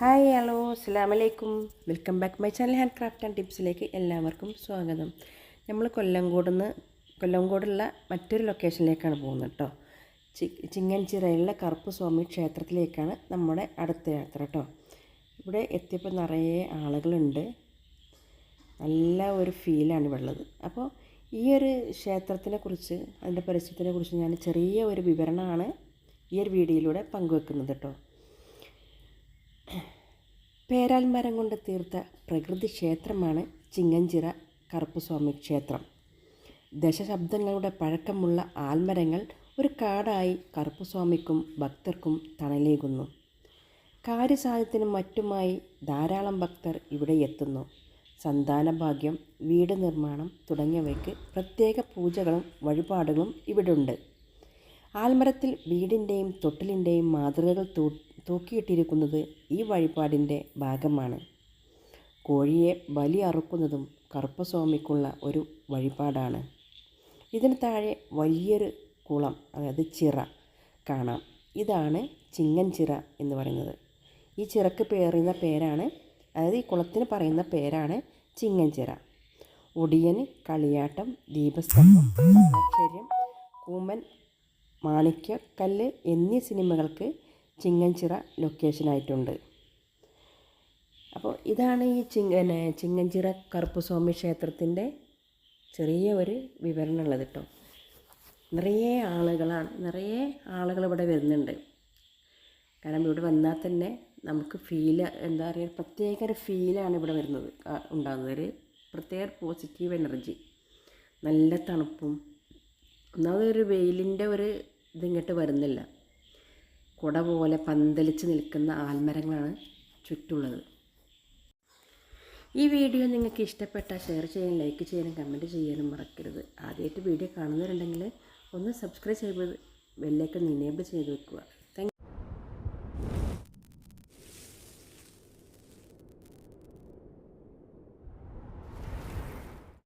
Hi hello അസ്സാം വലൈക്കും welcome back my channel hand craft and ടിപ്സിലേക്ക് എല്ലാവർക്കും സ്വാഗതം. നമ്മൾ കൊല്ലംകോട് നിന്ന് കൊല്ലംകോടുള്ള മറ്റൊരു ലൊക്കേഷനിലേക്കാണ് പോകുന്നത് കേട്ടോ. ചി ചിങ്ങൻചിറയിലുള്ള കറുപ്പ് സ്വാമി ക്ഷേത്രത്തിലേക്കാണ് നമ്മുടെ അടുത്ത യാത്ര കേട്ടോ. ഇവിടെ എത്തിയപ്പോൾ നിറയെ ആളുകളുണ്ട്. നല്ല ഒരു ഫീലാണ് ഇവിടെ ഉള്ളത്. അപ്പോൾ ഈ ഒരു ക്ഷേത്രത്തിനെ കുറിച്ച് അതിന്റെ പരിസരത്തിനെ കുറിച്ച് ഞാൻ ചെറിയ ഒരു വിവരണമാണ് ഈ ഒരു വീഡിയോയിലൂടെ പങ്കുവെക്കുന്നത് കേട്ടോ. പേരാൽ മരം കൊണ്ട് തീർത്ത പ്രകൃതി ക്ഷേത്രമാണ് ചിങ്ങഞ്ചിറ കറുപ്പുസ്വാമി ക്ഷേത്രം. ദശശബ്ദങ്ങളുടെ പഴക്കമുള്ള ആൽമരങ്ങൾ ഒരു കാടായി കറുപ്പുസ്വാമിക്കും ഭക്തർക്കും തണലേകുന്നു. കാര്യസാധ്യത്തിനും മറ്റുമായി ധാരാളം ഭക്തർ ഇവിടെ എത്തുന്നു. സന്താനഭാഗ്യം വീട് നിർമ്മാണം തുടങ്ങിയവയ്ക്ക് പ്രത്യേക പൂജകളും വഴിപാടുകളും ഇവിടുണ്ട്. ആൽമരത്തിൽ വീടിന്റെയും തൊട്ടിലിന്റെയും മാതൃകകൾ തൂക്കിയിട്ടിരിക്കുന്നത് ഈ വഴിപാടിന്റെ ഭാഗമാണ്. കോഴിയെ ബലി അറുക്കുന്നതും കറുപ്പസ്വാമിക്കുള്ള ഒരു വഴിപാടാണ്. ഇതിന് താഴെ വലിയൊരു കുളം അതായത് ചിറ കാണാം. ഇതാണ് ചിങ്ങൻ ചിറ എന്ന് പറയുന്നത്. ഈ ചിറക്ക് പേറുന്ന പേരാണ് അതായത് ഈ കുളത്തിന് പറയുന്ന പേരാണ് ചിങ്ങൻ ചിറ. ഒടിയൻ കളിയാട്ടം ദീപസ്തംഭം അക്ഷര്യം കൂമൻ മാണിക്യക്കല്ല് എന്നീ സിനിമകൾക്ക് ചിങ്ങൻചിറ ലൊക്കേഷനായിട്ടുണ്ട് അപ്പോൾ ഇതാണ് ഈ ചിങ്ങ ചിങ്ങൻചിറ കറുപ്പുസ്വാമി ക്ഷേത്രത്തിന്റെ ചെറിയ ഒരു വിവരണം ഉള്ളത് കേട്ടോ. നിറയെ ആളുകളാണ് നിറയെ ആളുകൾ ഇവിടെ വരുന്നുണ്ട്. കാരണം ഇവിടെ വന്നാൽ തന്നെ നമുക്ക് ഫീൽ എന്താ പറയുക പ്രത്യേക ഒരു ഫീലാണ് ഇവിടെ വരുന്നത് ഉണ്ടാകുന്നത് ഒരു പ്രത്യേക പോസിറ്റീവ് എനർജി നല്ല തണുപ്പും ഒന്നാമത് ഒരു വെയിലിന്റെ ഒരു ഇതിങ്ങോട്ട് വരുന്നില്ല. കുട പോലെ പന്തലിച്ച് നിൽക്കുന്ന ആൽമരങ്ങളാണ് ചുറ്റുള്ളത്. ഈ വീഡിയോ നിങ്ങൾക്ക് ഇഷ്ടപ്പെട്ടാൽ ഷെയർ ചെയ്യാനും ലൈക്ക് ചെയ്യാനും കമന്റ് ചെയ്യാനും മറക്കരുത്. ആദ്യമായിട്ട് വീഡിയോ കാണുന്നവരുണ്ടെങ്കിൽ ഒന്ന് സബ്സ്ക്രൈബ് ചെയ്ത് ബെല്ലേക്ക് ഇനേബിൾ ചെയ്ത് വെക്കുക.